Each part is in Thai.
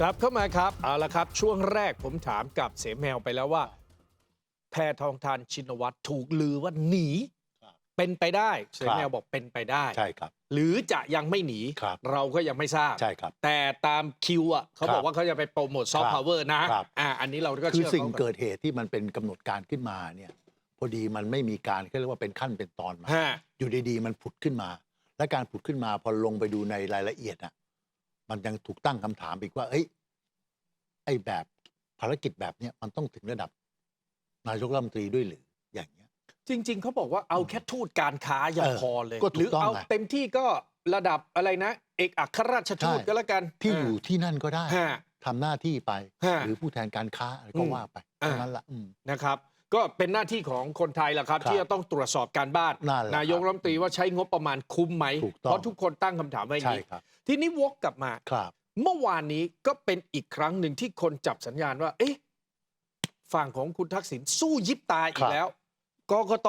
ครับเข้ามาครับ เอาละครับ ช่วงแรกผมถามกับเสแมวไปแล้วว่า แพทองทานชินวัตรถูกลือว่าหนีครับเป็นไปได้เสแมวครับบอกเป็นไปได้ ใช่ครับ หรือจะยังไม่หนี ครับเราก็ยังไม่ทราบ ใช่ครับ แต่ตามคิวอะเขาครับบอกว่าเขาจะไปโปรโมทซอฟต์ครับพาวเวอร์นะครับ อ่าอันนี้เราก็คือเชื่อสิ่งเขาเกิดเหตุที่มันเป็นกำหนดการขึ้นมาเนี่ย พอดีมันไม่มีการเขาเรียกว่าเป็นขั้นเป็นตอนมา ฮะอยู่ดีๆ มันผุดขึ้นมา และการผุดขึ้นมาพอลงไปดูในรายละเอียดอะ มันยังถูกตั้งคำถามอีกว่าเอ้ยไอ้แบบภารกิจแบบเนี้ยมันต้องถึงระดับนายกรัฐมนตรีด้วยหรืออย่างเงี้ย จริง ๆ เขาบอกว่าเอาแค่ทูตการค้ายังเออพอเลยก็ถูกหรือต้องเอาไง เต็มที่ก็ระดับอะไรนะ เอกอัครราชทูตใช่ก็แล้วกันที่อยู่ที่นั่นก็ได้ฮะ ทำหน้าที่ไป ฮะหรือผู้แทนการค้าอะไรก็อืมว่าไปอ่าเท่านั้นละอืม นะครับ ก็เป็นหน้าที่ของคนไทยแหละครับ ครับที่จะต้องตรวจสอบการบ้านนั่นแหละนายกรัฐมนตรีว่าใช้งบประมาณคุ้มไหม ถูกต้อง เพราะทุกคนตั้งคำถามไว้อย่างใช่นี้ครับ ทีนี้วกกลับมา ครับ เมื่อวานนี้ก็เป็นอีกครั้งหนึ่งที่คนจับสัญญาณว่า เอ๊ะฝั่งของคุณทักษิณสู้ยิบตายอีครักบ แล้วกกต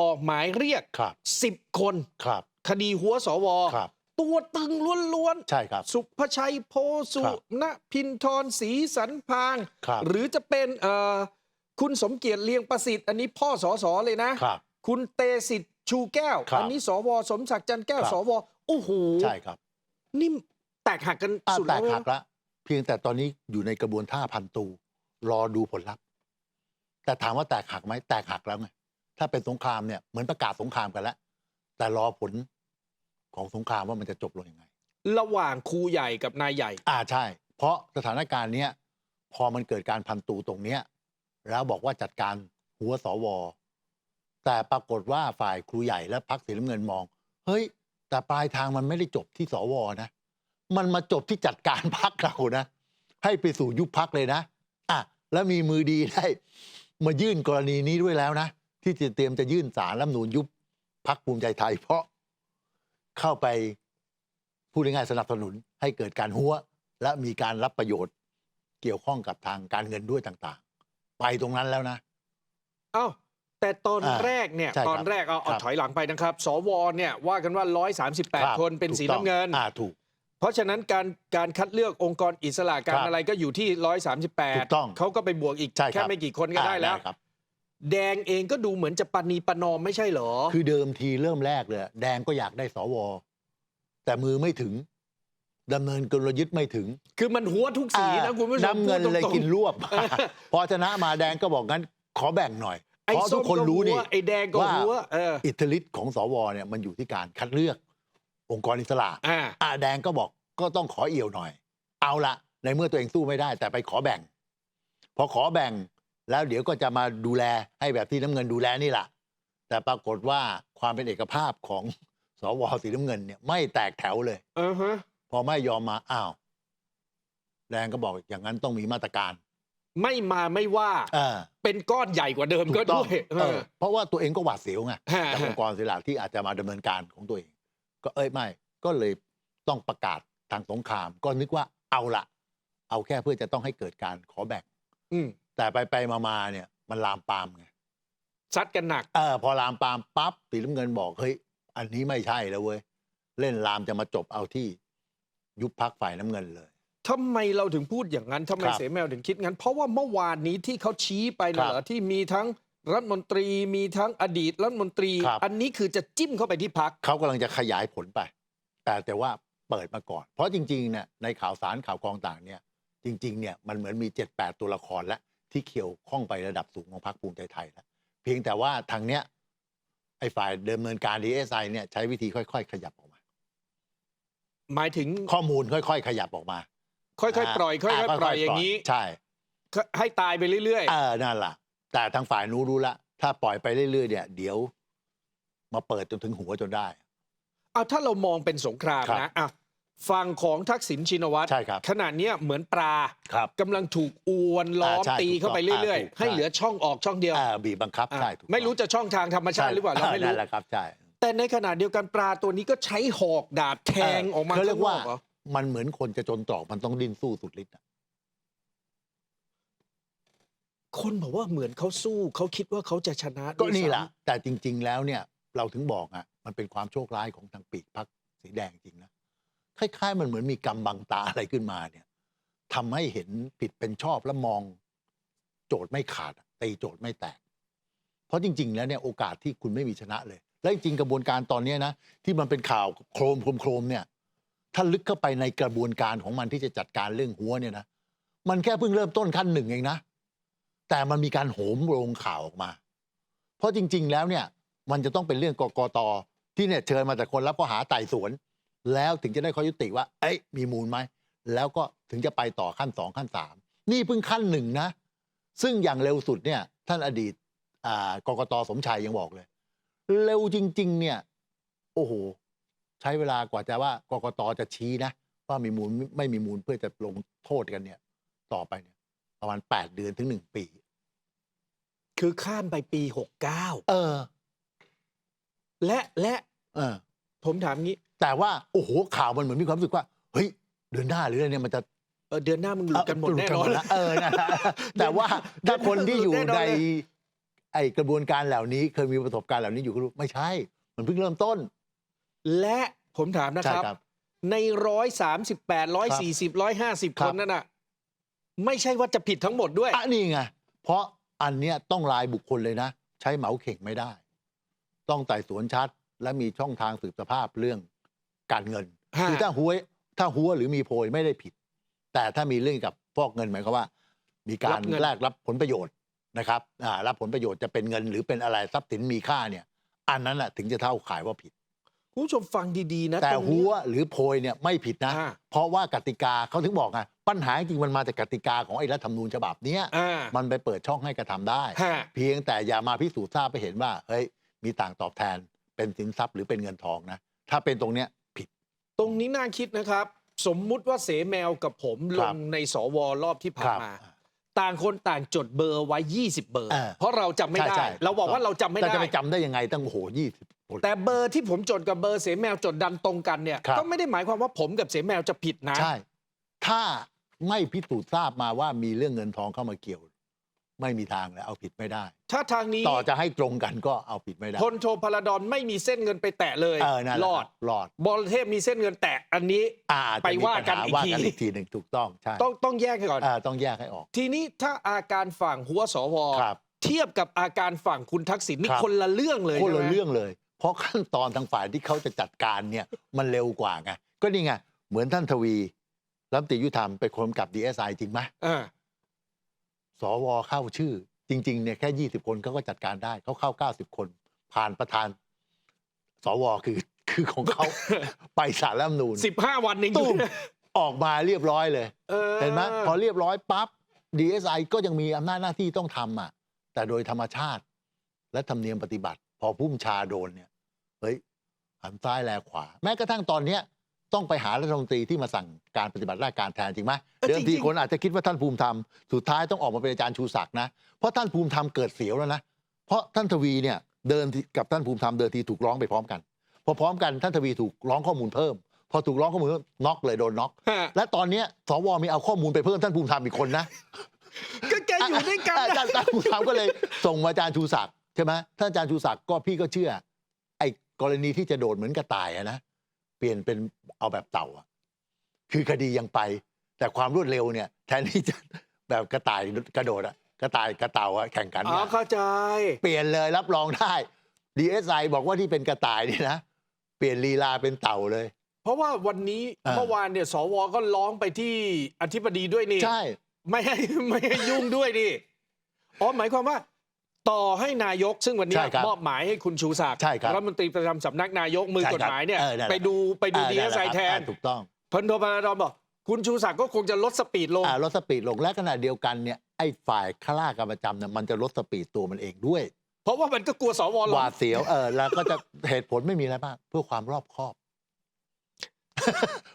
ออกหมายเรียก ครับ10 คน ครับคดีหัวสว ครับ ตัวตึงล้วนใช่ครับ ๆ สุภชัยโพสุครับ ณพินทรศรีสันพาง ครับ หรือจะเป็นเอ่อ คุณสมเกียรติเลียงประสิทธิ์อันนี้พ่อสอสอเลยนะ ครับ คุณเตสิทธิ์ชูแก้ว ครับอันนี้สวสมศักดิ์จันทร์แก้วครับ สวโอ้โหใช่ครับนี่แตกหักกันอ่าสุดแตแล้วกหักละเพียงแต่ตอนนี้อยู่ในกระบวนท่าพันตู รอดูผลลัพธ์ แต่ถามว่าแตกหักไหมแตกหักแล้วไงถ้าเป็นสงครามเนี่ยเหมือนประกาศสงครามกันแล้ว แต่รอผลของสงครามว่ามันจะจบลงยังไง ระหว่างครูใหญ่กับนายใหญ่ อ่าใช่ เพราะสถานการณ์เนี้ยพอมันเกิดการพันตูตรงเนี้ย แล้วบอกว่าจัดการหัวสว แต่ปรากฏว่าฝ่ายครูใหญ่และพักสีน้ำเงินมอง เฮ้ย แต่ปลายทางมันไม่ได้จบที่สวนะ มันมาจบที่จัดการพักเรานะ ให้ไปสู่ยุบพักเลยนะอะแล้วมีมือดีได้ มายื่นกรณีนี้ด้วยแล้วนะ ที่จะเตรียมจะยื่นสารรัฐมนูญยุบพักภูมิใจไทย เพราะเข้าไปพูดง่ายๆสนับสนุนให้เกิดการหัว และมีการรับประโยชน์เกี่ยวข้องกับทางการเงินด้วยต่าง ไปตรงนั้นแล้วนะ เอ้าแต่ตอนอ่าแรกเนี่ย ใช่ครับตอนแรกเอาเอาครับ ถอยหลังไปนะครับ สวเนี่ยว่ากันว่ารับ138 คนเป็นถูกสีต้องน้ำเงิน อ่าถูก เพราะฉะนั้นการการคัดเลือกองค์กรอิสระการครับอะไรก็อยู่ที่ 138 ถูกต้อง เขาก็ไปบวกอีกใช่ครับแค่ไม่กี่คนก็ได้แล้ว ครับ แดงเองก็ดูเหมือนจะปณีประนอมไม่ใช่เหรอ คือเดิมทีเริ่มแรกเลยแดงก็อยากได้สว แต่มือไม่ถึง ดำเนินกลยุทธ์ไม่ถึงคือมันหัวทุกสีนะอ่าคุณผู้ชมน้ำเงินพูดเลยตรงๆ กินรวบ พอชนะมาแดงก็บอกงั้น ขอแบ่งหน่อย ไอ้เพราะทุส้กมคนรู้นี่ หัวไอ้แดงก็ว่า หัวเอออิทธิฤทธิ์ของสวเนี่ยมันอยู่ที่การคัดเลือก องค์กรอิสระอ่าอ่าแดงก็บอกก็ต้องขอเอี่ยวหน่อย เอาละในเมื่อตัวเองสู้ไม่ได้ แต่ไปขอแบ่ง พอขอแบ่งแล้วเดี๋ยวก็จะมาดูแลให้แบบที่น้ำเงินดูแลนี่แหละแต่ปรากฏว่าความเป็นเอกภาพของสวสีน้ำเงินเนี่ยไม่แตกแถวเลย เออฮะ พอไม่ยอมมาอ้าวแดงก็บอกอย่างนั้นต้องมีมาตรการไม่มาไม่ว่าเออเป็นก้อนใหญ่กว่าเดิมถูก็กต้อด้งวยเอเออ อเพราะว่าตัวเองก็หวาดเสียวไงฮะ จากองค์กรอิสระที่อาจจะมาดำเนินการของตัวเอง ก็เอ้ยไม่ ก็เลยต้องประกาศทางสงคราม ก็นึกว่าเอาละเอาแค่เพื่อจะต้องให้เกิดการขอแบ่ง อืมแต่ไปไปมามาเนี่ย มันลามปามไงซัดกันหนัก เออพอลามปามปั๊บสีน้ำเงินบอกเฮ้ยอันนี้ไม่ใช่แล้วเว้ยเล่นลามจะมาจบเอาที่ ยุบพักฝ่ายน้ำเงินเลย ทำไมเราถึงพูดอย่างนั้นทำไมครับเสแมวถึงคิดงั้น เพราะว่าเมื่อวานนี้ที่เขาชี้ไปครันะบเหรอที่มีทั้งรัฐมนตรีมีทั้งอดีตรัฐมนตรี ครับ อันนี้คือจะจิ้มเข้าไปที่พัก เขากำลังจะขยายผลไป แต่แต่ว่าเปิดมาก่อน เพราะจริงๆเนี่ยในข่าวสารข่าวกรองต่างเนี่ย จริงๆเนี่ยมันเหมือนมีเจ็ดแปดตัวละครแล้วที่เกี่ยวข้องไประดับสูงของพรรคภูมิใจไทยแล้วเพียงแต่ว่าทางเนี้ยไอ้ฝ่ายดำเนินการดีเอสไอเนี่ยใช้วิธีค่อย ๆ ขยับออกมา หมายถึงข้อมูลค่อย ๆ ขยับออกมา ค่อยๆ ปล่อยค่อยๆปล่อยอย่างนี้ ใช่ ให้ตายไปเรื่อยเออนั่นแหละแต่ทางฝ่ายนู้นรู้ละถ้าปล่อยไปเรื่อยๆเนี่ย เดี๋ยว มาเปิดจนถึงหัวจนได้ๆเอาถ้าเรามองเป็นสงครามครับนะอะฝั่งของทักษิณชินวัตรใช่ครับขณะเนี้ยเหมือนปลาครับกำลังถูกอวนล้อมอ่าใช่ตีเข้าไปถูกต้องเรื่อยอ่าถูกๆให้เหลือช่องออกช่องเดียวอ่าบีบบังคับอะใช่ถูกต้องไม่รู้จะช่องทางธรรมชาติหรือเปล่าเราไม่นั่รู้นแหละครับใช่ แต่ในขณะเดียวกันปลาตัวนี้ก็ใช้หอกดาบแทงออกมาเขาเรียกว่าข้งนอเหรอมันเหมือนคนจะจนตรอกมันต้องดิ้นสู้สุดฤทธิ์อะคนบอกว่าเหมือนเขาสู้เขาคิดว่าเขาจะชนะก็ด้วยนี่แหละซ้แต่จริง ๆ แล้วเนี่ย เราถึงบอกอะ มันเป็นความโชคร้ายของทางปีกพักสีแดงจริงนะคล้ายๆ มันเหมือนมีกรรมบังตาอะไรขึ้นมาเนี่ยทำให้เห็นผิดเป็นชอบและมอง โจทย์ไม่ขาดตีโจทย์ไม่แตก เพราะจริง ๆ แล้วเนี่ยโอกาสที่คุณไม่มีชนะเลย และจริงกระบวนการตอนนี้นะที่มันเป็นข่าวโครมโครมโครมเนี่ยถ้าลึกเข้าไปในกระบวนการของมันที่จะจัดการเรื่องหัวเนี่ยนะมันแค่เพิ่งเริ่มต้นขั้นหนึ่งเองนะ แต่มันมีการโหมโรงข่าวออกมา เพราะจริง ๆ แล้วเนี่ยมันจะต้องเป็นเรื่องกกตที่เนี่ยเชิญมาแต่คนรับข้อหาไต่สวน แล้วถึงจะได้ข้อยุติว่า เอ้ยมีมูลไหมแล้วก็ถึงจะไปต่อขั้นสองขั้นสามนี่เพิ่งขั้นหนึ่งนะ ซึ่งอย่างเร็วสุดเนี่ยท่านอดีตกกตสมชัยยังบอกเลย เร็วจริง ๆ เนี่ย โอ้โห ใช้เวลากว่าจะว่ากกตจะชี้นะ ว่ามีมูลไม่มีมูลเพื่อจะลงโทษกันเนี่ย ต่อไปเนี่ย ประมาณแปดเดือนถึงหนึ่งปี คือข้ามไปปี69เออ และและเออ ผมถามงี้ แต่ว่า โอ้โห ข่าวมันเหมือนมีความรู้สึกว่า เฮ้ย เดือนหน้าหรืออะไรเนี่ยมันจะเออเดือนหน้ามึงหลุดกันหมดแน่นอนแล้วเออนะแต่ว่าถ้าคนที่อยู่แน่นอนในเลย ไอกระบวนการเหล่านี้เคยมีประสบการณ์เหล่านี้อยู่ก็รู้ไม่ใช่ มันเพิ่งเริ่มต้น และผมถามนะใช่ครับ ครับ ในร้อยสามสิบแปดร้อยสี่สิบร้อยห้าสิบครัคบ นนั่นน่ะ ไม่ใช่ว่าจะผิดทั้งหมดด้วย อะนี่ไงเพราะอันเนี้ยต้องรายบุคคลเลยนะ ใช้เหมาเข่งไม่ได้ ต้องไต่สวนชัด และมีช่องทางสืบสภาพเรื่องการเงิน ฮะ คือถ้าหัวถ้าหัวหรือมีโพยไม่ได้ผิด แต่ถ้ามีเรื่องกับฟอกเงินหมายความว่า มีการแลกรับผลประโยชน์ นะครับอ่ารับผลประโยชน์จะเป็นเงินหรือเป็นอะไรทรัพย์สินมีค่าเนี่ยอันนั้นน่ะถึงจะเท่าขายว่าผิดคุณผู้ชมฟังดี ๆ นะ แต่รงหันี้วหรือโพยเนี่ยไม่ผิดนะอ่าเพราะว่ากติกาเขาถึงบอกไงปัญหาจริงๆมันมาจากกติกาของไอ้รัฐธรรมนูญฉบับเนี้ยอ่ามันไปเปิดช่องให้กระทำได้ฮะเพียงแต่อย่ามาพิสูจน์ทราบไปเห็นว่าเฮ้ยมีต่างตอบแทนเป็นสินทรัพย์หรือเป็นเงินทองนะ ถ้าเป็นตรงเนี้ยผิด ตรงนี้น่าคิดนะครับ สมมุติว่าเสแมวกับผมคลรับงในสวรอบที่ผ่าคนรับมา ต่างคนต่างจดเบอร์ไว้ 20 เบอร์ เออเพราะเราจำไม่ใช่ได้ ใช่ เราบอกว่าเราจำไม่แต่ได้ จะไปจำได้ยังไงตั้งโอ้โหยี่สิบคน แต่เบอร์ที่ผมจดกับเบอร์เสแมวจดดันตรงกันเนี่ยครับ ก็ไม่ได้หมายความว่าผมกับเสแมวจะผิดนะ ใช่ ถ้าไม่พิสูจน์ทราบมาว่ามีเรื่องเงินทองเข้ามาเกี่ยว ไม่มีทางแล้วเอาผิดไม่ได้ ถ้าทางนี้ต่อจะให้ตรงกันก็เอาผิดไม่ได้พลโทพลดอนไม่มีเส้นเงินไปแตะเลยเออนั่นแหละรอดรอดบอลเทพมีเส้นเงินแตะอันนี้อ่าไปจะมีว่ากันปัญหอีกว่าทีกันอีกทีหนึ่งถูกต้องใช่ต้องต้องแยกให้ก่อนอ่าต้องแยกให้ออก ทีนี้ถ้าอาการฝั่งหัวสวครับเทียบกับอาการฝั่งคุณทักษิณนี่ครับคนละเรื่องเลยคนละใช่ไหมเรื่องเลย เพราะขั้นตอนทางฝ่ายที่เขาจะจัดการเนี่ยมันเร็วกว่าไงก็นี่ไงเหมือนท่านทวีรัฐมนตรียุติธรรมไปคนกับดีเอสไอจริงไหมอ่า สวเข้าชื่อ จริงๆเนี่ยแค่ 20 คนเขาก็จัดการได้เขาเข้า 90 คน ผ่านประธาน สวคือคือของเขา ไปสารรัฐธรรมนูญสิบห้าวันเองตุ้มออกมาเรียบร้อยเลย ออเห็นไหมพอเรียบร้อยปั๊บ DSI ก็ยังมีอำนาจหน้าที่ต้องทำอะ แต่โดยธรรมชาติ และธรรมเนียมปฏิบัติ พอพุ่มชาโดนเนี่ย เฮ้ยหันซ้ายแลขวา แม้กระทั่งตอนเนี้ย ต้องไปหารัฐมนตรีที่มาสั่งการปฏิบัติราชการแทนจริงไหมเดิมทีคนอาจจะคิดว่าท่านภูมิธรรมสุดท้ายต้องออกมาเป็นอาจารย์ชูศักดิ์นะเพราะท่านภูมิธรรมเกิดเสียวแล้วนะเพราะท่านทวีเนี่ยเดินที่กับท่านภูมิธรรมเดินทีถูกร้องไปพร้อมกัน พอพร้อมกันท่านทวีถูกร้องข้อมูลเพิ่ม พอถูกร้องข้อมูลเพิ่มน็อกเลยโดนน็อกฮะและตอนเนี้ยสวมีเอาข้อมูลไปเพิ่มท่านภูมิธรรมอีกคนนะก็แกอยู่ด้วยกันอานะจารย์ท่านภูมิธรรมก็เลยส่งมาอาจารย์ชูศักดิ์ใช่ไหมท่านอาจารย์ชูศักดิ์ก็พี่ก็เชื่อ ไอ้กรณีที่จะโดดเหมือนกระต่ายอะนะเปลี่ยนเป็นเอาแบบเต่าอะคือคดียังไป แต่ความรวดเร็วเนี่ย แทนที่จะแบบกระต่ายกระโดดอะกระต่ายกระเต่าอะแข่งกันอ๋อเนี่ยเข้าใจ เปลี่ยนเลยรับรองได้ DSI บอกว่าที่เป็นกระต่ายนี่นะ เปลี่ยนลีลาเป็นเต่าเลย เพราะว่าวันนี้อ่าเมื่อวานเนี่ยสวก็ร้องไปที่อธิบดีด้วยนี่ใช่ ไม่ให้ไม่ให้ยุ่งด้วยดิอ๋อหมายความว่า ต่อให้นายกซึ่งวันนี้ใช่ครับมอบหมายให้คุณชูศักดิ์ใช่ครับ รัฐมนตรีประจำสำนักนายกมือใช่กครับฎหมายเนี่ยเออนั่นแหละไปดูไปดูอ่าดีนั่เอนสแหไอละแทครับนอ่าถูกต้องพลโทพลดอนบอก คุณชูศักดิ์ก็คงจะลดสปีดลง อ่าลดสปีดลงและขณะเดียวกันเนี่ยไอ้ฝ่ายข้าราชการประจำเนี่ยมันจะลดสปีดตัวมันเองด้วยเพราะว่ามันก็กลัวสวหหรอวาดเสียวเออแล้วก็จะเหตุผลไม่มีอะไรมากเพื่อความรอบคอบ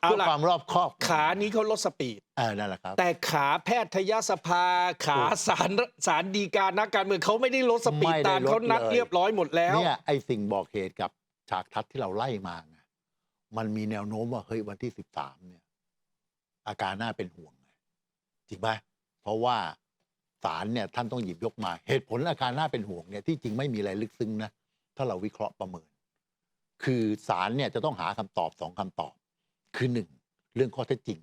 เอาเพื่อล่ะความรอบคอบขานี้เขาลดสปีดเออนั่นแหละครับ แต่ขาแพทยสภา ขาสารสารดีการนักการเมืองเขาไม่ได้ลดสปีดไม่ได้ตามลดเขานัดเลยเรียบร้อยหมดแล้วเนี่ยไอ้สิ่งบอกเหตุกับฉากทัศน์ที่เราไล่มาไงมันมีแนวโน้มว่าเฮ้ยวันที่สิบสามเนี่ย อาการน่าเป็นห่วงไงจริงไหมเพราะว่าศาลเนี่ยท่านต้องหยิบยกมา เหตุผลอาการน่าเป็นห่วงเนี่ยที่จริงไม่มีอะไรลึกซึ้งนะถ้าเราวิเคราะห์ประเมิน คือศาลเนี่ยจะต้องหาคำตอบสองคำตอบ คือหนึ่งเรื่องข้อเท็จจริง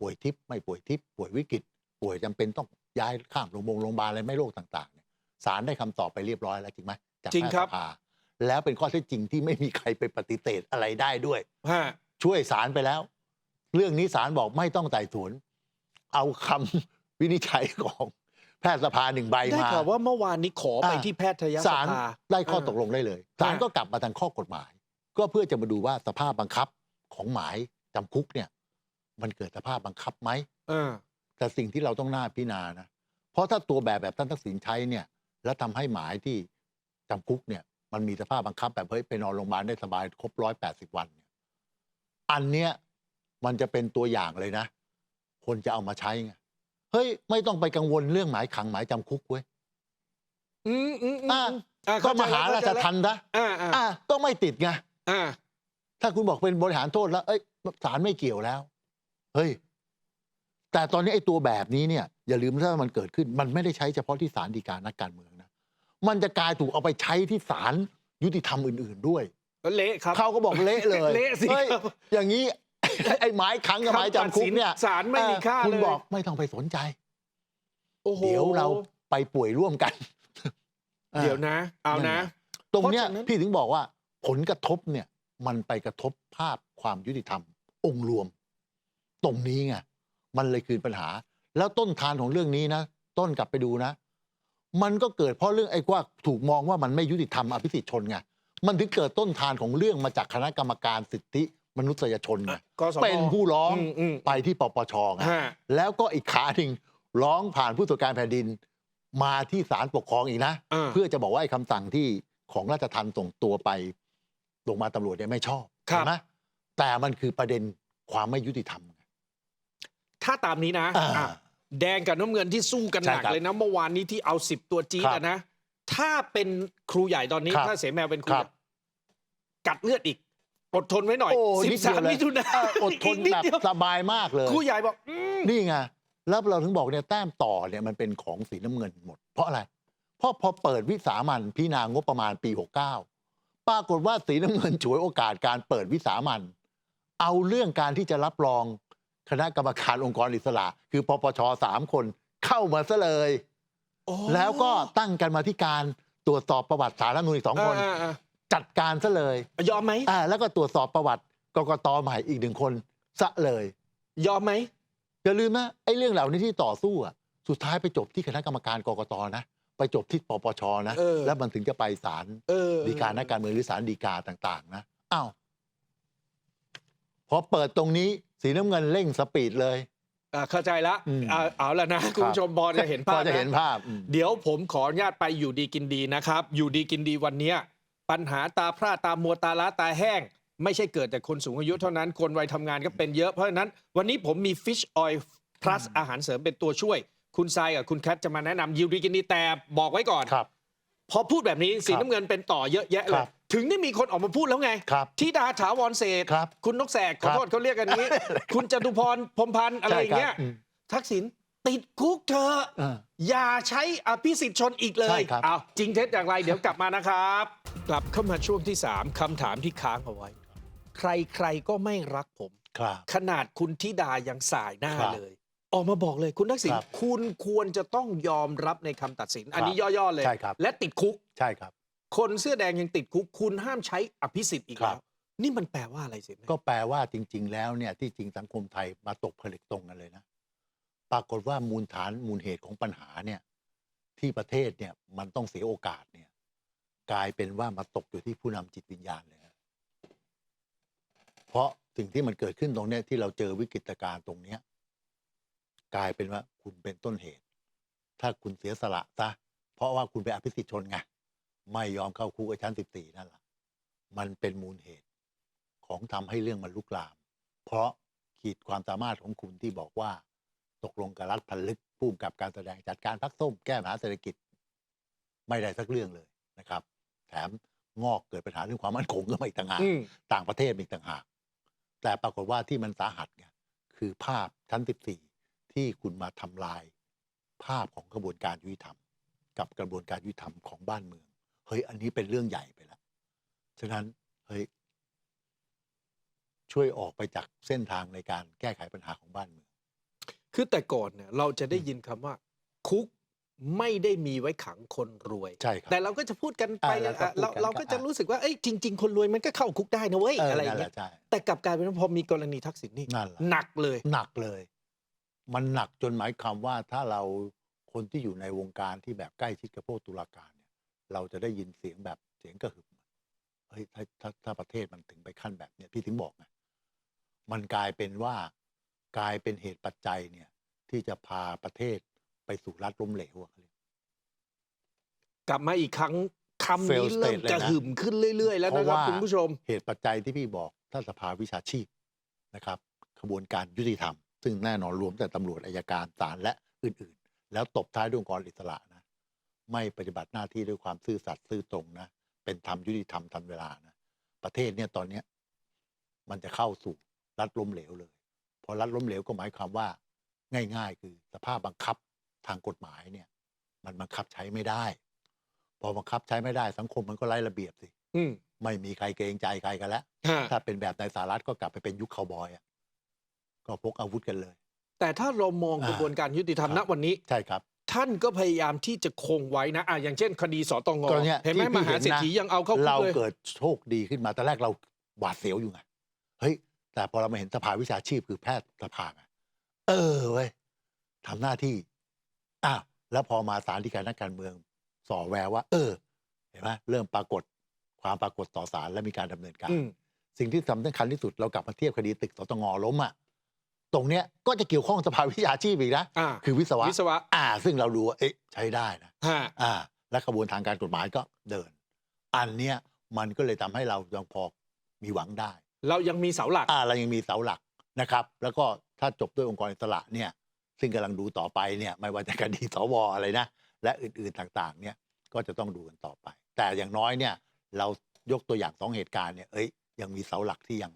ป่วยทิพย์ไม่ป่วยทิพย์ป่วยวิกฤต ป่วยจำเป็นต้องย้ายข้ามโรงพยาบาลโรงพยาบาลอะไรไม่โรคต่างๆเนี่ยศาลได้คำตอบไปเรียบร้อยแล้วจริงไหมจากจริงครับแพทยสภาแล้วเป็นข้อเท็จจริงที่ไม่มีใครไปปฏิเสธอะไรได้ด้วยฮะช่วยศาลไปแล้ว เรื่องนี้ศาลบอกไม่ต้องไต่สวน เอาคำวินิจฉัยของแพทยสภาหนึ่งใบได้มาข่าวว่าเมื่อวานนี้ขอไปอ่าที่แพทยสศาลภาได้ข้อเออตกลงได้เลยศาลฮะก็กลับมาทางข้อกฎหมาย ก็เพื่อจะมาดูว่าสภาพบังคับของหมาย จำคุกเนี่ย มันเกิดสภาพบังคับไหมเออ แต่สิ่งที่เราต้องน่าพิจารณานะ เพราะถ้าตัวแบบแบบท่านทักษิณใช้เนี่ย แล้วทำให้หมายที่จำคุกเนี่ย มันมีสภาพบังคับแบบเฮ้ยไปนอนโรงพยาบาลได้สบายครบร้อยแปดสิบวันเนี่ยอันเนี้ยมันจะเป็นตัวอย่างเลยนะ คนจะเอามาใช้ไงเฮ้ย ไม่ต้องไปกังวลเรื่องหมายขังหมายจำคุกเว้ยอืมอืมอืมอะอะก็เข้ใจมหาแล้วราเข้ชใจแล้วทันนะอ่าอ่าอะก็ไม่ติดไง อ่า ถ้าคุณบอกเป็นบริหารโทษแล้ว เอ้ยศาลไม่เกี่ยวแล้ว เฮ้ย แต่ตอนนี้ไอ้ตัวแบบนี้เนี่ย อย่าลืมถ้ามันเกิดขึ้น มันไม่ได้ใช้เฉพาะที่ศาลฎีกานักการเมืองนะ มันจะกลายถูกเอาไปใช้ที่ศาลยุติธรรมอื่น ๆด้วย ก็เละครับ เขาก็บอกเละเลยเละสิฮ้ยครับอย่างนี้ ไอ้หมายขังกับหมายจำคุกเนี่ยศาลไม่มีค่าเออคุณเลยบอกไม่ต้องไปสนใจ โอ้โหเดี๋ยวเราไปป่วยร่วมกันเดี๋ยวนะ เอานะ ตรงเนี้ยเพราะฉะนั้น พี่ถึงบอกว่าผลกระทบเนี่ย มันไปกระทบภาพความยุติธรรม องค์รวม ตรงนี้ไงมันเลยคือปัญหา แล้วต้นทานของเรื่องนี้นะ ต้นกลับไปดูนะ มันก็เกิดเพราะเรื่องไอ้ว่าถูกมองว่ามันไม่ยุติธรรมอภิสิทธิชนไงมันถึงเกิดต้นทานของเรื่องมาจากคณะกรรมการสิทธิมนุษยชนไงกสม เป็นผู้ร้องอืมอืมไปที่ปปชไงฮะ แล้วก็อีกขาหนึ่งร้องผ่านผู้ตรวจการแผ่นดิน มาที่ศาลปกครองอีกนะ อ่า เพื่อจะบอกว่าไอ้คำสั่งที่ของราชทันส่งตัวไป ลงมาลตำรวจเนี่ยไม่ชอบครับใช่ไหมแต่มันคือประเด็นความไม่ยุติธรรม ถ้าตามนี้นะอ่าอะแดงกับน้ำเงินที่สู้กันหนักใช่ครับเลยนะเมื่อวานนี้ที่เอาสิบตัวจี๊ดครับอะนะ ถ้าเป็นครูใหญ่ตอนนี้ ครับถ้าเสแมวเป็นครูครับใหญ่กัดเลือดอีก อดทนไว้หน่อยโอ้สินิบดเดีสายวมเลย มิถุนาเอออดทนกนิแบบเดียวสบายมากเลย ครูใหญ่บอกอืมนี่ไงแล้วเราถึงบอกเนี่ยแต้มต่อเนี่ยมันเป็นของสีน้ำเงินหมด เพราะอะไร เพราะพอเปิดวิสามันพิจารณางบประมาณปี 69 ปรากฏว่าสีน้ำเงินฉวยโอกาสการเปิดวิสามันเอาเรื่องการที่จะรับรองคณะกรรมการองค์กรอิสระ คือปปชสามคนเข้ามาซะเลยโอ้แล้วก็ตั้งกันมาที่การตรวจสอบประวัติสารรัฐธรรมนูญอีกสองคนอ่าอ่าจัดการซะเลยอ่ายอมไหมอ่าแล้วก็ตรวจสอบประวัติกกตใหม่อีกหนึ่งคนซะเลย ยอมไหมอย่าลืมนะไอ้เรื่องเหล่านี้ที่ต่อสู้อะสุดท้ายไปจบที่คณะกรรมการกกตนะ ไปจบที่ปปชนะ เออ แล้วมันถึงจะไปศาลเออฎีกานักการเมืองหรือศาลฎีกาต่าง ๆ นะอ้าวพอเปิดตรงนี้สีน้ำเงินเร่งสปีดเลย อ่าเข้าใจละอืม อ่าเอาละนะ คุณผู้ชมพอจะเห็นพภาอพจะเห็นนะภาพอืม เดี๋ยวผมขออนุญาตไปอยู่ดีกินดีนะครับ อยู่ดีกินดีวันเนี้ยปัญหาตาพร่าตามัวตาล้าตาแห้ง ไม่ใช่เกิดแต่คนสูงอายุเท่านั้น คนวัยทำงานก็เป็นเยอะเพราะฉะนั้น วันนี้ผมมี Fish Oil Plus อาหารเสริมเป็นตัวช่วย คุณทรายกับคุณแคทจะมาแนะนำยิวดีกินดีแต่บอกไว้ก่อน ครับ พอพูดแบบนี้สีครับน้ำเงินเป็นต่อเยอะแยะเลครัยบถึงได้มีคนออกมาพูดแล้วไงครับทิดาถาวรเศรษฐ์ครับคุณนกแสกขอครับโทษเขาเรียกกันนี้ คุณจตุพรพรหมพันธ์อะไรอย่างเงี้ยใช่คบมทักษิณติดคุกเธอะ อ่า อย่าใช้อภิสิทธิ์ชนอีกเลใช่ย ครับ เอาจริงเท็จอย่างไร เดี๋ยวกลับมานะครับ กลับเข้ามาช่วงที่ 3คำถามที่ค้างเอาไว้ ใครใครก็ไม่รักผม ครับ ขนาดคุณธิดายังสายหน้าครับ เลย ออกมาบอกเลยคุณทักษิณครับคุณควรจะต้องยอมรับในคำตัดสิน อันนี้ครับย่อๆเลย ใช่ครับ และติดคุก ใช่ครับ คนเสื้อแดงยังติดคุก คุณห้ามใช้อภิสิทธิ์อีกครัแล้วบนี่มันแปลว่าอะไรสิก็แปลว่าจริง ๆ แล้วเนี่ยที่จริงสังคมไทยมาตกผลึกตรงกันเลยนะ ปรากฏว่ามูลฐานมูลเหตุของปัญหาเนี่ยที่ประเทศเนี่ยมันต้องเสียโอกาสเนี่ย กลายเป็นว่ามาตกอยู่ที่ผู้นำจิตวิญญาณเลยนะเพราะสิ่งที่มันเกิดขึ้นตรงเนี้ยที่เราเจอวิกฤตการณ์ตรงเนี้ย กลายเป็นว่าคุณเป็นต้นเหตุ ถ้าคุณเสียสละซะเพราะว่าคุณไปนอภิสิทธิชนไงไม่ยอมเข้าคุกไอ้ชั้นสิบสี่นั่นแหละมันเป็นมูลเหตุของทำให้เรื่องมันลุกลาม เพราะขีดความสามารถของคุณที่บอกว่า ตกลงกับรัฐพันลึกผู้กำกับการแสดงจัดการพักส้มแก้ปัญหาเศรษฐกิจ ไม่ได้สักเรื่องเลยนะครับ แถมงอกเกิดปัญหาเรื่องความมั่นคงก็ไม่อีกต่างหากอืมต่างประเทศมีอีกต่างหากแต่ปรากฏว่าที่มันสาหัสไงคือภาพชั้น14 ที่คุณมาทำลายภาพของกระบวนการยุติธรรม กับกระบวนการยุติธรรมของบ้านเมือง เฮ้ย อันนี้เป็นเรื่องใหญ่ไปแล้ว ฉะนั้น เฮ้ย ช่วยออกไปจากเส้นทางในการแก้ไขปัญหาของบ้านเมือง คือแต่ก่อนเนี่ยเราจะได้ยินคำว่า คุกไม่ได้มีไว้ขังคนรวย ใช่ครับ แต่เราก็จะพูดกันไปอ่าแล้วก็อะเราพูดกันเราก็จะอะรู้สึกว่าเอ้ยจริง ๆ คนรวยมันก็เข้าคุกได้นะเว้ยเอออะไรอนั่ย่านงแหเงี้ละยใช่แต่กลับกลายเป็นว่าพอมีกรณีทักษิณนี่นั่นแหละหนักเลย หนักเลย มันหนักจนหมายความว่าถ้าเราคนที่อยู่ในวงการที่แบบใกล้ชิดกับพวกตุลาการเนี่ย เราจะได้ยินเสียงแบบเสียงกระหึ่มเฮ้ยถ้าถ้าถ้าประเทศมันถึงไปขั้นแบบเนี้ยพี่ถึงบอกไงมันกลายเป็นว่ากลายเป็นเหตุปัจจัยเนี่ย ที่จะพาประเทศไปสู่รัฐล้มเหลวอะเขาเรียกกลับมาอีกครั้งคำ Fail นี้เริ่ม state เลยนะกระหึ่มขึ้นเรื่อย ๆ แล้วนะเพครับราะว่าคุณผู้ชม เหตุปัจจัยที่พี่บอกถ้าสภาวิชาชีพนะครับขบวนการยุติธรรม ซึ่งแน่นอนรวมแต่ตำรวจอายการศาลและอื่นๆ แล้วตบท้ายด้วยองค์กรอิสระนะไม่ปฏิบัติหน้าที่ด้วยความซื่อสัตย์ซื่อตรงนะเป็นธรรมยุติธรรมทันเวลานะประเทศเนี่ยตอนเนี้ยมันจะเข้าสู่รัฐล้มเหลวเลย พอรัฐล้มเหลวก็หมายความว่า ง่าย ๆ คือสภาพบังคับทางกฎหมายเนี่ย มันบังคับใช้ไม่ได้ พอบังคับใช้ไม่ได้สังคมมันก็ไร้ระเบียบสิอืมไม่มีใครเกรงใจใครกันแล้วฮะถ้าเป็นแบบในสหรัฐก็กลับไปเป็นยุคคาวบอยอะ ก็พกอาวุธกันเลย แต่ถ้าเรามองอ่ากระบวนการยุติธรรมคณรับวันนี้ ใช่ครับ ท่านก็พยายามที่จะคงไว้นะอะอย่างเช่น คดีสตงก็เนี่ยเห็นไหมที่พี่มหาเศรษฐีเห็นนะ ยังเอาเข้าคุเรากเลยเกิดโชคดีขึ้นมาตอนแรกเราหวาดเสียวอยู่ไงเฮ้ย แต่พอเรามาเห็นสภาวิชาชีพคือแพทย์สภาไงเออเว้ยทำหน้าที่อ้าวแล้วพอมาสารที่การนักการเมืองส่อแววว่า เออ เห็นไหมเริ่มปรากฏความปรากฏต่อสารและมีการดำเนินการ อืมสิ่งที่สำคัญที่สุดเรากลับมาเทียบคดีตึกสตงล้มอะ ตรงเนี้ยก็จะเกี่ยวข้องสภาวิชาชีพอีกนะ อ่าคือวิศวะ วิศวะอ่า ซึ่งเราดูว่าเอ๊ะใช้ได้นะ ฮะอ่า และกระบวนทางการกฎหมายก็เดิน อันเนี้ยมันก็เลยทำให้เรายังพอมีหวังได้ เรายังมีเสาหลัก อ่าเรายังมีเสาหลักนะครับ แล้วก็ถ้าจบด้วยองค์กรอิสระเนี่ยซึ่งกำลังดูต่อไปเนี่ยไม่ว่าจะคดีสวอะไรนะ และอื่นๆต่างๆเนี่ยก็จะต้องดูกันต่อไป แต่อย่างน้อยเนี่ยเรายกตัวอย่างสองเหตุการณ์เนี่ยเอ้ยยังมีเสาหลักที่ยัง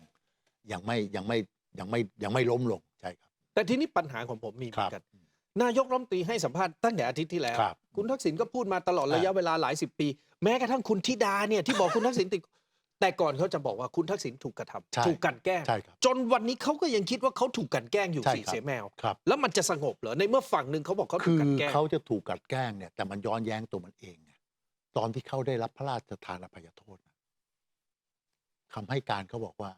ยังไม่ยังไม่ ยังไม่ยังไม่ล้มลงใช่ครับ แต่ทีนี้ปัญหาของผมมีเหคมืรัอบนกัน นายกรัฐมนตรีให้สัมภาษณ์ตั้งแต่อาทิตย์ที่แล้ว ครับคุณทักษิณก็พูดมาตลอดอ่าระยะเวลาหลายสิบปี แม้กระทั่งคุณธิดาเนี่ยที่บอกคุณทักษิณติดแต่ก่อนเขาจะบอกว่าคุณทักษิณถูกกระทำใช่ ถูกกลันแกล้ง ใช่ครับ จนวันนี้เขาก็ยังคิดว่าเขาถูกกลันแกล้งอยู่ใช่สี่ครับ เสียแมว ครับ แล้วมันจะสงบเหรอในเมื่อฝั่งหนึ่งเขาบอกเขาถูคืกอกลันแกล้ง เขาจะถูกกลัดแกล้งเนี่ยแต่มันย้อนแย้งตัวมันเองไงตอนที่เขาได้รับพระราชทานอภัยโทษนะคำให้การเขาบอกว่า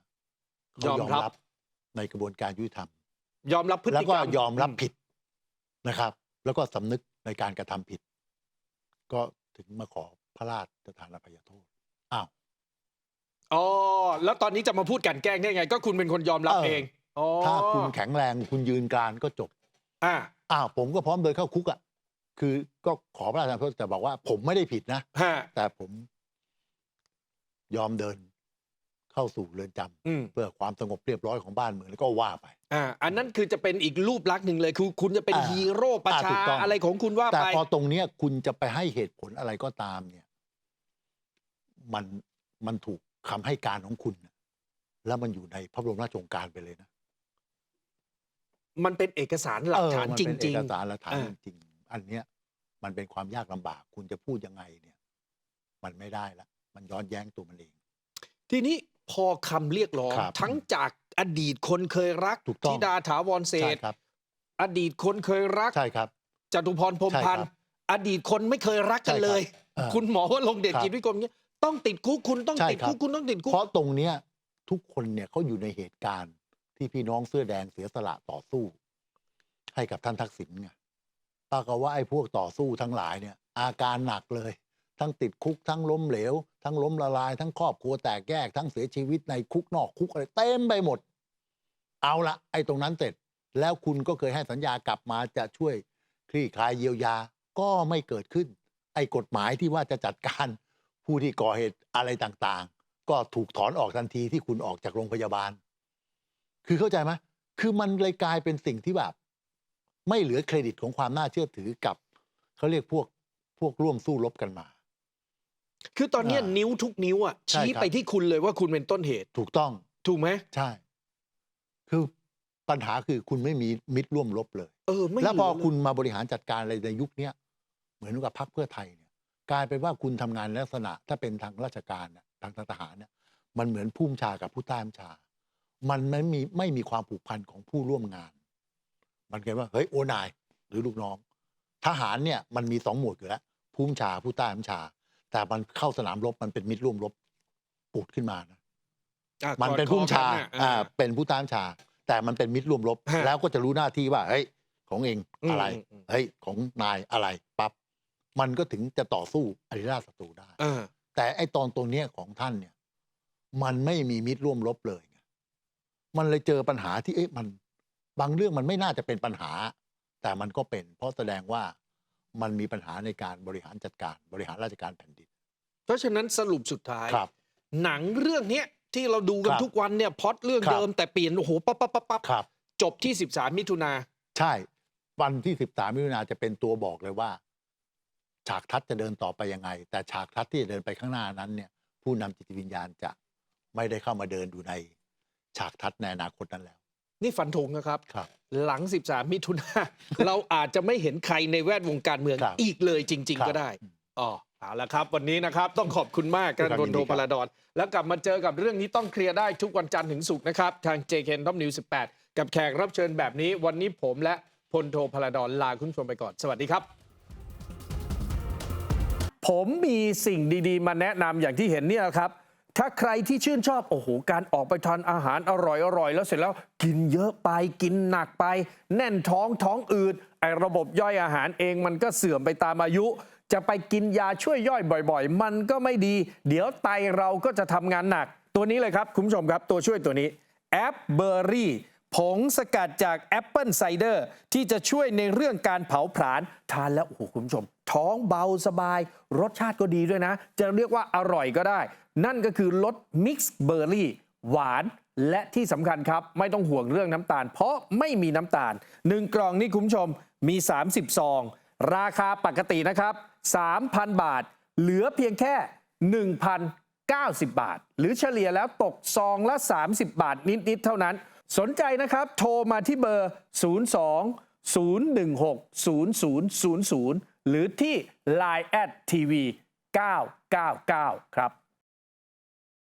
เขายอมยอมรับรับ ในกระบวนการยุติธรรม ยอมรับพฤแล้วติก็กรรมยอมรับผิดนะครับ แล้วก็สำนึกในการกระทำผิด ก็ถึงมาขอพระราชทานอภัยโทษอ้าว อ๋อแล้วตอนนี้จะมาพูดกลันแกล้งได้ไง ก็คุณเป็นคนยอมรับเออ เองอ๋อถ้าคุณแข็งแรงคุณยืนกรานก็จบ อ่าอ้าวผมก็พร้อมเดินเข้าคุกอะ คือก็ขอพระราชทานโทษแต่บอกว่าผมไม่ได้ผิดนะ ฮะแต่ผมยอมเดิน เข้าสู่เรือนจำอืมเพื่อความสงบเรียบร้อยของบ้านเมืองแล้วก็ว่าไป อ่าอันนั้นคือจะเป็นอีกรูปลักษณ์หนึ่งเลย คือคุณจะเป็นอ่าฮีโร่ประอ่าชาถูกต้อง อะไรของคุณว่าแต่ไป พอตรงเนี้ยคุณจะไปให้เหตุผลอะไรก็ตามเนี่ย มันมันถูกคำให้การของคุณน่ะแล้วมันอยู่ในพระบรมราชโองการไปเลยนะ มันเป็นเอกสารหลักฐานเออมันจเป็นริง เอกสารหลักฐานอ่า จริงๆอันเนี้ยมันเป็นความยากลำบาก คุณจะพูดยังไงเนี่ย มันไม่ได้ละ มันย้อนแย้งตัวมันเอง ๆ ทีนี้ พอคำเรียกร้องครับทั้งจากอดีตคนเคยรักถูกต้อง ธิดาถาวรเศรใช่ษฐ์ครับ อดีตคนเคยรักใช่ครับ จตุพรพรหมพันธ์ใช่ครับอดีตคนไม่เคยรักกันใช่ครับเลย เออคุณหมอว่าลงค์เดชครับกิจวิกรมเนี่ยต้องติดคุกคุณต้องใช่ติดครับคุกคุณต้องติดคุก เพราะตรงเนี้ยทุกคนเนี่ยเขาอยู่ในเหตุการณ์ที่พี่น้องเสื้อแดงเสียสละต่อสู้ ให้กับท่านทักษิณไงปรากฏว่าไอ้พวกต่อสู้ทั้งหลายเนี่ย อาการหนักเลย ทั้งติดคุกทั้งล้มเหลว ทั้งล้มละลาย ทั้งครอบครัวแตกแยก ทั้งเสียชีวิตในคุกนอกคุกอะไรเต็มไปหมด เอาละไอ้ตรงนั้นเสร็จ แล้วคุณก็เคยให้สัญญากลับมาจะช่วยคลี่คลายเยียวยาก็ไม่เกิดขึ้น ไอ้กฎหมายที่ว่าจะจัดการผู้ที่ก่อเหตุอะไรต่างๆ ก็ถูกถอนออกทันทีที่คุณออกจากโรงพยาบาล คือเข้าใจไหมคือมันเลยกลายเป็นสิ่งที่แบบ ไม่เหลือเครดิตของความน่าเชื่อถือกับเขาเรียกพวกพวกร่วมสู้รบกันมา คือตอนเนี้ยอ่านิ้นิ้วทุกนิ้วอะใช่ชี้ครับ ไปที่คุณเลยว่าคุณเป็นต้นเหตุ ถูกต้องถูกไหมใช่ คือปัญหาคือคุณไม่มีมิตรร่วมรบเลย เออไม่แล้วพอเหลืเยคุณมาบริหารจัดการอะไรในยุคเนี้ยเหมือนกับพรรคเพื่อไทยเนี่ยกลายเป็นว่าคุณทำงานในลักษณะ ถ้าเป็นทางราชการน่ะทางทหารเนี่ยมันเหมือนผู้บัญชากับผู้ใต้บัญชา มันไม่มีไม่มีความผูกพันของผู้ร่วมงาน มันเกิดว่าเฮ้ยโอนายหรือลูกน้อง ทหารเนี่ยมันมีสองหมวดอยู่แล้วผู้บัญชาผู้ใต้บัญชา แต่มันเข้าสนามรบมันเป็นมิตรร่วมรบปุดขึ้นมานะอะมันกอดเป็นผู้บัญชาคอกัะอ่าเป็นผู้ใต้บัญชา แต่มันเป็นมิตรร่วมรบ ฮะ แล้วก็จะรู้หน้าที่ว่าเฮ้ยของเองอืมอะไรอืมอืมเฮ้ยของนายอะไรปั๊บมันก็ถึงจะต่อสู้อริราชศัตรูได้ อ่าแต่ไอ้ตอนตรงเนี้ยของท่านเนี่ย มันไม่มีมิตรร่วมรบเลยไงมันเลยเจอปัญหาที่เอ๊ะมัน บางเรื่องมันไม่น่าจะเป็นปัญหา แต่มันก็เป็น เพราะแสดงว่า มันมีปัญหาในการบริหารจัดการบริหารราชการแผ่นดิน เพราะฉะนั้นสรุปสุดท้าย ครับ หนังเรื่องเนี้ยที่เราดูกันครับทุกวันเนี่ยพล็อดเรื่องครับ เดิมแต่เปลี่ยนโอ้โหปั๊บปั๊บปั๊บปั๊บครับ จบที่ 13 มิถุนาใช่ วันที่สิบสามมิถุนาจะเป็นตัวบอกเลยว่า ฉากทัศน์จะเดินต่อไปยังไง แต่ฉากทัศน์ที่จะเดินไปข้างหน้านั้นเนี่ย ผู้นำจิตวิญญาณจะไม่ได้เข้ามาเดินอยู่ใน ฉากทัศน์ในอนาคตนั้นแล้ว นี่ฟันธงนะครับ ครับหลัง 13 มิถุนา เราอาจจะไม่เห็นใครในแวดวงการเมืองครับอีกเลยจริง ครัๆ บก็ได้อ๋อเอาละครับ วันนี้นะครับต้องขอบคุณมากด้กัวยนความพลโทยินดีครับ พลาดอน แล้วกลับมาเจอกับเรื่องนี้ต้องเคลียร์ได้ทุกวันจันทร์ถึงศุกร์นะครับ ทาง JKN Top News 18 กับแขกรับเชิญแบบนี้ วันนี้ผมและพลโทพลาดอนลาคุณผู้ชมไปก่อนสวัสดีครับ ผมมีสิ่งดีๆ มาแนะนำอย่างที่เห็นเนี่ยครับ ถ้าใครที่ชื่นชอบโอ้โหการออกไปทานอาหารอร่อยอร่อยแล้วเสร็จแล้วกินเยอะไปกินหนักไป แน่นท้องท้องอืดไอระบบย่อยอาหารเองมันก็เสื่อมไปตามอายุ จะไปกินยาช่วยย่อยบ่อยๆ มันก็ไม่ดี เดี๋ยวไตเราก็จะทำงานหนัก ตัวนี้เลยครับคุณผู้ชมครับตัวช่วยตัวนี้แอปเบอร์รี่ ผงสกัดจากแอปเปิลไซเดอร์ที่จะช่วยในเรื่องการเผาผลาญทานแล้วโอ้โหคุณผู้ชม ท้องเบาสบาย รสชาติก็ดีด้วยนะ จะเรียกว่าอร่อยก็ได้ นั่นก็คือรสมิกซ์เบอร์รี่หวานและที่สำคัญครับ ไม่ต้องห่วงเรื่องน้ำตาล เพราะไม่มีน้ำตาล 1 กล่องนี่คุณผู้ชมมี 30 ซอง ราคาปกตินะครับ 3,000 บาท เหลือเพียงแค่ 1,090 บาท หรือเฉลี่ยแล้วตกซองละ 30 บาทนิด ๆ เท่านั้น สนใจนะครับ โทรมาที่เบอร์ 02 016 0000 หรือที่ Line at tv 999 ครับ